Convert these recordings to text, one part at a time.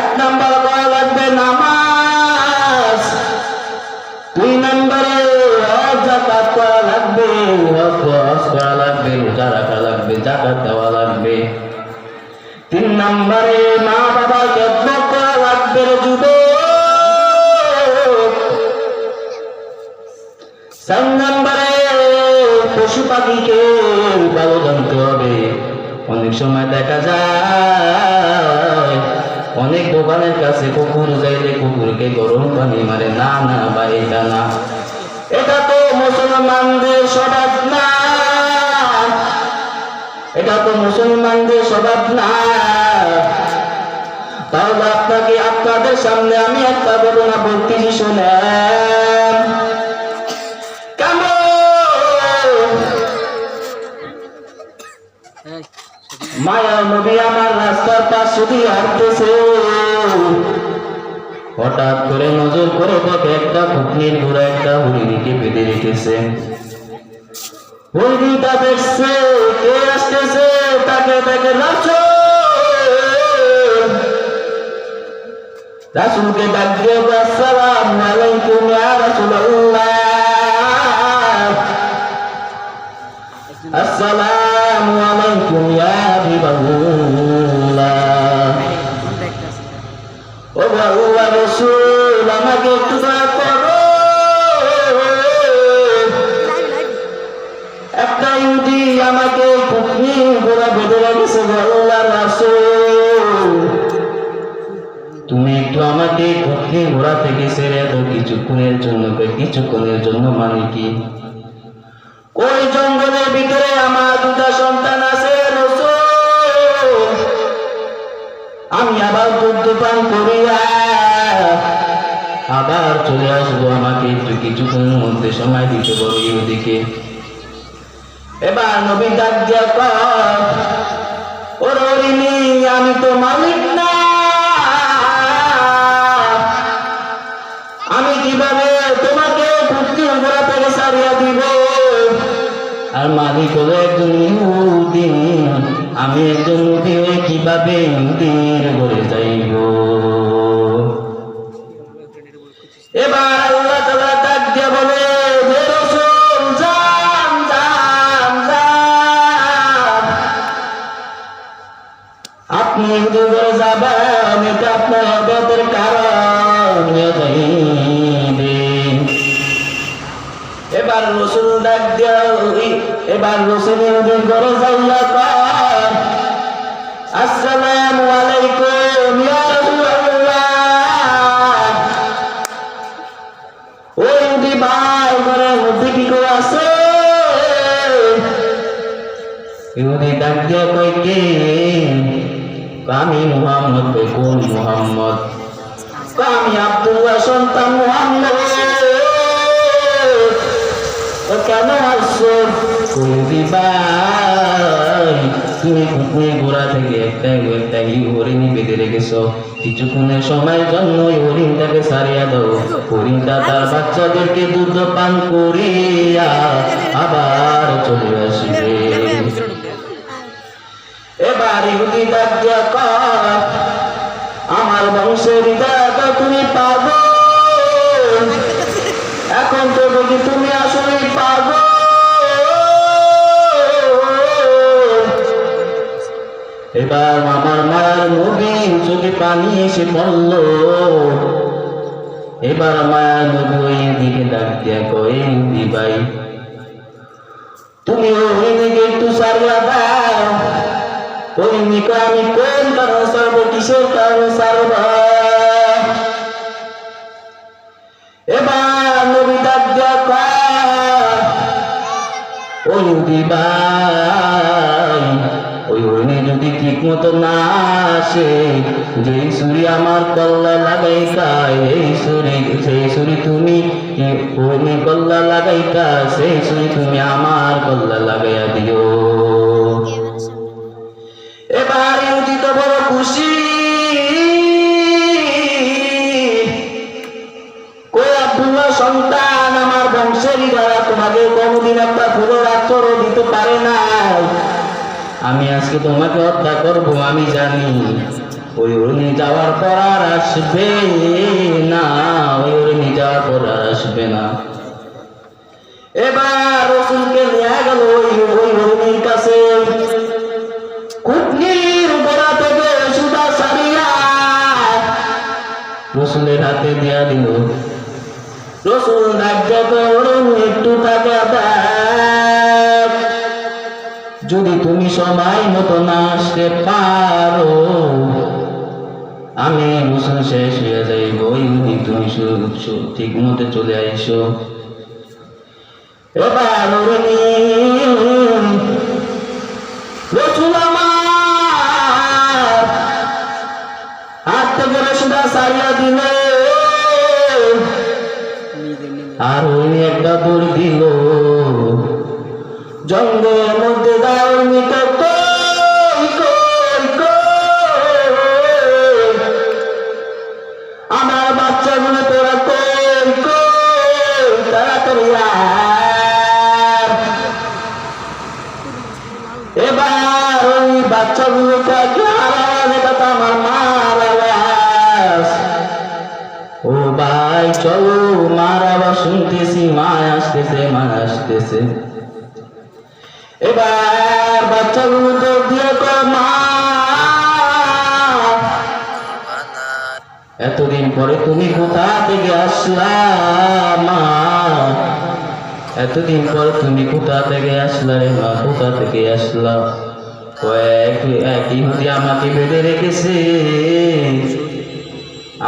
এক নাম্বার কয় লাগবে নামাজ। দুই নম্বরে জাকাত করা লাগবে হজ করা লাগবে রোজা রাখা লাগবে, জাকাত দেওয়া লাগবে। তিন নাম্বারে মা বাবা যত্ন করা লাগবে যুবক দোকানের কাছে কুকুর যাইলে কুকুরকে গরম পানি মারে। না না বা এটা না। এটা তো মুসলমানদের স্বভাব না। এটা তো মুসলমানদের স্বভাব না। তাহলে আপনাকে আপনাদের সামনে আমি একটা ঘটনা বলতেছি শোনেন। মায়া নবী আমার রাস্তার পাশে দিয়ে হাঁটতেছে। হঠাৎ করে নজর করে দেখে একটা পুকুরের ঘোড়া, একটা হরিণীকে বেঁধে রেখেছে। হরিণীটা দেখছে, কে আসতেছে, তাকে তাকে রাসূল রাসূলকে ইয়া রাসূলুল্লাহ। আসসালামু আলাইকুম ইয়া নবী ডাক দিয়া আমি তো মালিক আমি কীভাবে তোমাকে সারিয়া দিব? আর মালিক হলো একজন ইহুদি আমি একজন কীভাবে ইহুদির ঘরে যাইব? এবার রসুল ইহুদির ঘরে যাইয়া কর আসসালামু আলাইকুম আমি মুহাম্মদ কই মুহাম্মদ। আমি আব্দুল্লাহ সন্তান মুহাম্মদ। কিছুক্ষণের সময়ের জন্য হরিণটাকে সারিয়া দাও হরিণটা তার বাচ্চাদেরকে দুধ পান করিয়া আবার চলে আসবে এবার আমার বংশের হৃদয়ত তুমি পাবো। এখন তো দেখি তুমি আসলে পাবো এবার আমার মায়ের নবী চোখে পানি এসে পড়ল। এবার মায়ের নবী দিকে ডাক দিয়া দি ভাই, তুমি ওই দিকে একটু সারিয়া দাও। ওই নিকো আমি কোন কারণে সারব, কিসের কারণে সারব? ওই দিবাই, ওই হরিণে যদি ঠিক মতো না আসে, যেই সুরি আমার কল্লা লাগাইতা এই সুরি, সেই সুরি তুমি হরিণে কল্লা লাগাইতা, সেই সুরি তুমি আমার কল্লা লাগাইয়া দিও। দিতে পারে নাই। আমি আজকে তোমাকে হত্যা করব, আমি জানি। ওই উড়নি যাওয়ার পর আর আসবে না, ওই উড়নি যাওয়ার পর আর আসবে না। এবার রসুলকে নিয়ে গেল ওই ওই কাছে। কুটনির গোড়া থেকে সারিয়া রসুলের হাতে দিয়া দিল। রসুল একটু যদি তুমি সময় মতো না আসতে পারো, আমি রসুল শেষ হয়ে যাইব। ইহুদি, তুমি ঠিক মতো চলে আইসো। এবার রসুল আমার হাত থেকে রসুদা সারিয়া দিলে আর ওই একটা দৌড় দিল। জঙ্গলের মধ্যে কই কই আমার বাচ্চাগুলো তোরা এবার ওই বাচ্চাগুলোকে আওয়াজ আমার মার ও ভাই, চলো শুনতেছি, মা আসতেছে মা আসতেছে। এবার বাচ্চাগুলো তো দিয়ে মা! এতদিন পরে তুমি কোথা থেকে আসলা, মা? এতদিন পর তুমি কোথা থেকে আসলা রে মা? কোথা থেকে আসলা? কয়েক, এক ইহুদি আমাকে বেঁধে রেখেছে।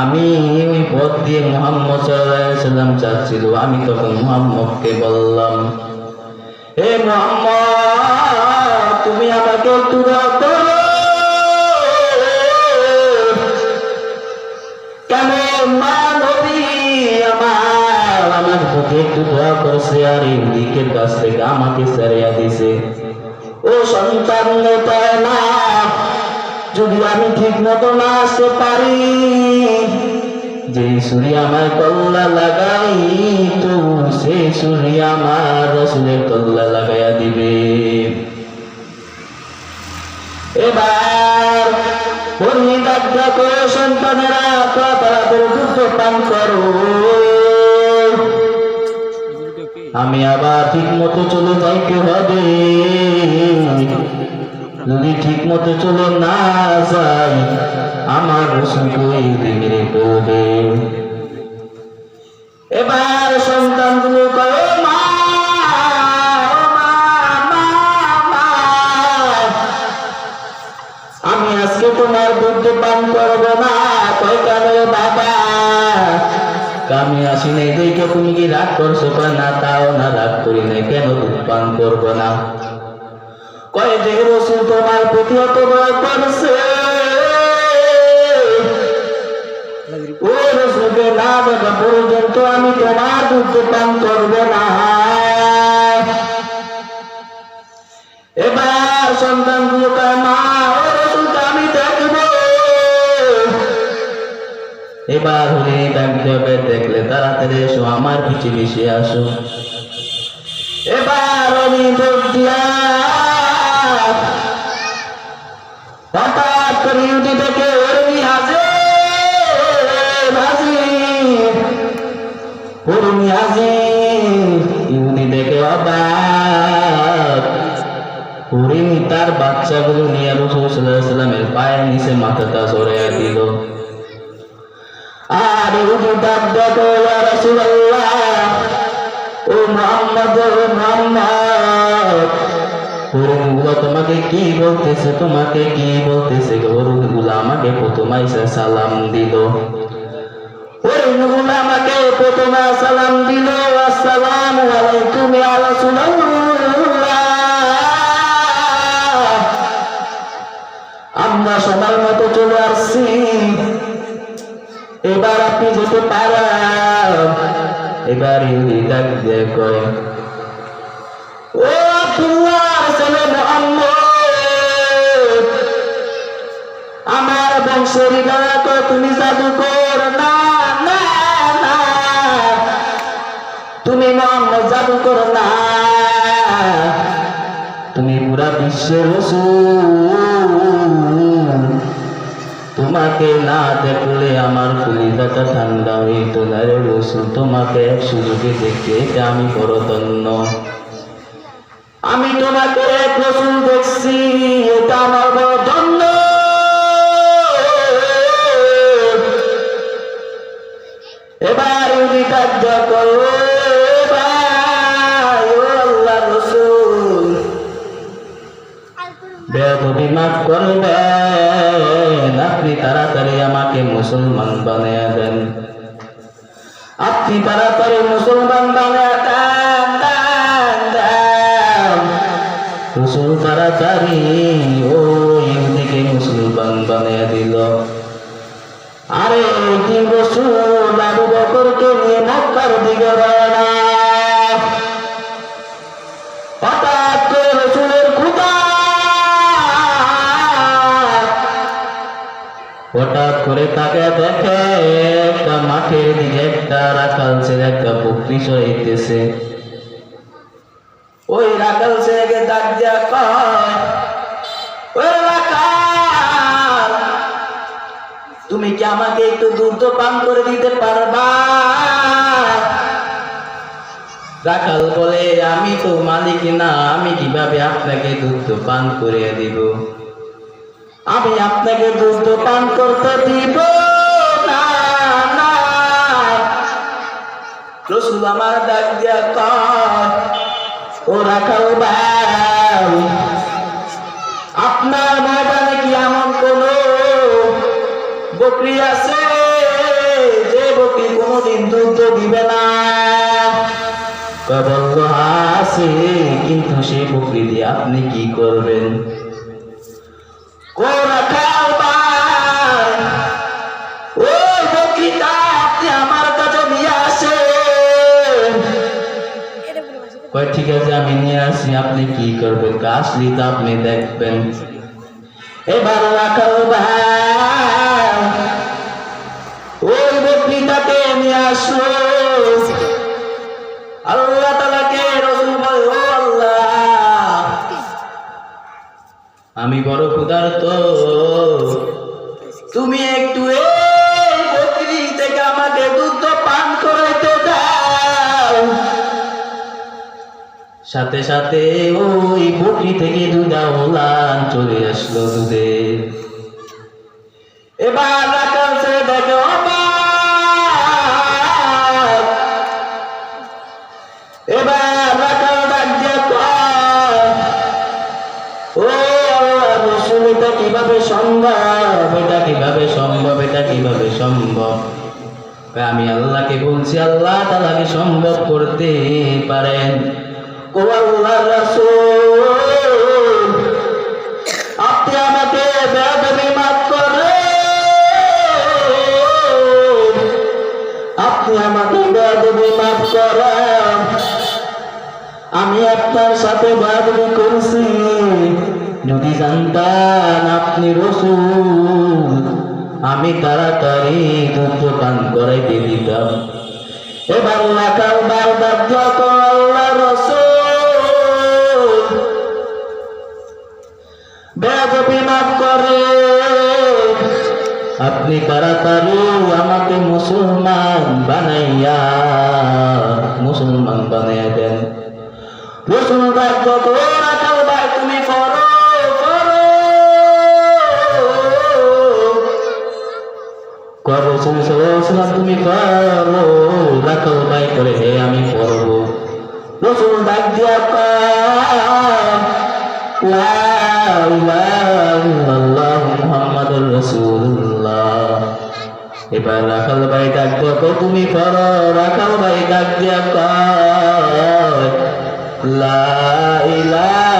আমি ওই পথ দিয়ে মোহাম্মদ সাল্লাম চাচ্ছিল আমি তখন মোহাম্মদকে বললাম, হে মোহাম্মদ, তুমি আমাকে একটু আমাকে সারিয়া দিছে। ও সন্তান না যদি আমি ঠিক মতো না আসতে পারি, যে সুরি আমার কল্লা লাগাই, তো সে সুরি আমার রসুলের কল্লা লাগাইয়া দিবে। এবার অগ্নি দাগ্রা করে সন্তানেরা তাড়াতাড়ি দুধ পান করো। আমি আবার ঠিক মতো চলে যাইতে হবে। যদি ঠিক মতো চলে না যাই আমার রসুলকে দিকে করবে এবার সন্তানগুলো "ও মা আমি আজকে তোমার দুধ পান করব না কয় কেন বাবা? আমি আসি নাই, দেখে তুমি কি রাগ করছ? না, তাও না, রাগ করি নাই, কেন দুধ পান করব না? কয় রসুল তোমার প্রতি অত ভয় করছে। ওই রসুলকে না দেখা পর্যন্ত আমি তোমার দুধ পান করব না। এবার সন্তানগুলো মা, ও রসুলকে আমি দেখব। এবার হলে ডাক দেবে, দেখলে তাড়াতাড়ি এসো, আমার পিছে মিশে আসো। এবার আমি নিয়ে রসুল পায়ের নিচে মাথাটা দিল। আর ও তোমাকে কি বলতেছে, তোমাকে কি বলতেছে হরিণগুলো আমাকে প্রথমে এসে সালাম দিল। আমাকে প্রথমে সালাম দিল, আসসালামু আলাইকুম ইয়া রাসূলুল্লাহ। আমরা সময় মতো চলে আসছি। এবার আপনি যেতে পারেন। এবার ছেলে মুহাম্মদ, আমার বংশের গায়ে তুমি জাদু কর না না না, তুমি জাদু কর না। তুমি পুরা বিশ্বের তোমাকে না দেখলে আমার কলিজাটা ঠান্ডা হইতো না রে রসুল। তোমাকে এক সুযোগে আমি বড় আমি তোমাকে এক রসুল দেখছি, এটা আমার এবার উনি কার্য করো। বেদবি মাফ করবেন। আপনি তাড়াতাড়ি আমাকে মুসলমান বানিয়ে দেন। আপনি তাড়াতাড়ি মুসলমান বানিয়ে তাড়াতাড়ি ওই ইহুদিকে মুসলমান বানিয়ে দিল। আরে তিন রসুল আবু বকরকে নিয়ে মক্কার দিকে করে তাকে দেখে একটা মাঠের দিকে একটা রাখাল ছেলে, একটা বকরি সরাইতেছে। ওই রাখাল ছেলেকে ডাক দিয়া কয় তুমি কি আমাকে একটু দুধ পান করে দিতে পারবা? রাখাল বলে, আমি তো মালিক না, আমি কীভাবে আপনাকে দুধ পান করে দিব? আমি আপনাকে দুধ পান করতে দিব। না রসুল আমার ডাক দিয়া ভাই, আপনার ময়দানে কি এমন কোন বকরি আছে? যে বকরি কোনোদিন দুধ দিবে না? আছে, কিন্তু সেই বকরি দিয়ে আপনি কি করবেন? ঠিক আছে, আমি নিয়ে আসি, আপনি কি করবেন? আসলি তো আপনি দেখবেন। এবার রাখাল ভাই। ওই বকরিটাকে নিয়ে আসলো আল্লাহ আমি বড় ক্ষুধার্ত। তুমি একটু বকরি আমাকে দুধ পান করাইতে দাও। সাথে সাথে ওই বকরি থেকে দুধা ওলান চলে আসলো দুধে। কীভাবে সম্ভব? এটা কীভাবে সম্ভব? এটা কীভাবে সম্ভব? আমি আল্লাহকে বলছি, আল্লাহ তালাকে সম্ভব করতে পারেন? ও আল্লাহ আপনি আমাকে আপনি আমাকে বেদবি মাফ করেন। আমি আপনার সাথে বেদবি করছি। যদি জানতাম আপনি রসুল, আমি তাড়াতাড়ি দুধ পান করাইতে দিতাম। এবার লাখাল বার যত আল্লাহ আপনি তাড়াতাড়ি আমাকে মুসলমান বানাইয়া মুসলমান বানাইয়া দেন। রসুল বাক্য সাল্লাম তুমি করো রাখাল ভাই করে হে আমি পড়ব। রসুল ডাক দিয়া এবার রাখাল ভাই ডাক দিয়া তুমি করো রাখাল ভাই ডাক দিয়া লা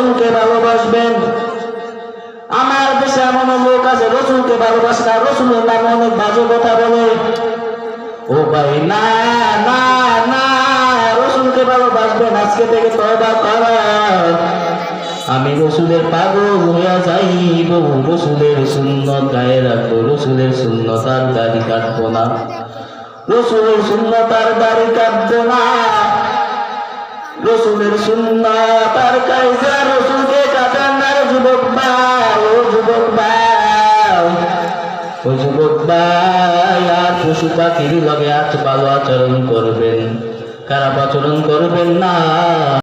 রসুলকে ভালোবাসবেন। আমার দেশে এমন লোক আছে, রসুলকে ভালোবাসে না, রসুলের নামে অনেক বাজে কথা বলে। ও ভাই, না না না, রসুলকে ভালোবাসবেন, আজকে থেকে তবা করার আমি রসুলের পাগল হইয়া যাইব, রসুলের সুন্নত গায়ে রাখব, রসুলের সুন্নত আর দাড়ি কাটবো না। রসুলের সুন্নত আর দাড়ি কাটবো না। রসুলের সুন্না তার কায়দা রসুলকে কাটান না রে যুবক ভাই ও যুবক ভাই ও যুবক ভাই আর পশু পাখির লগে আজ ভালো আচরণ করবেন। খারাপ আচরণ করবেন না?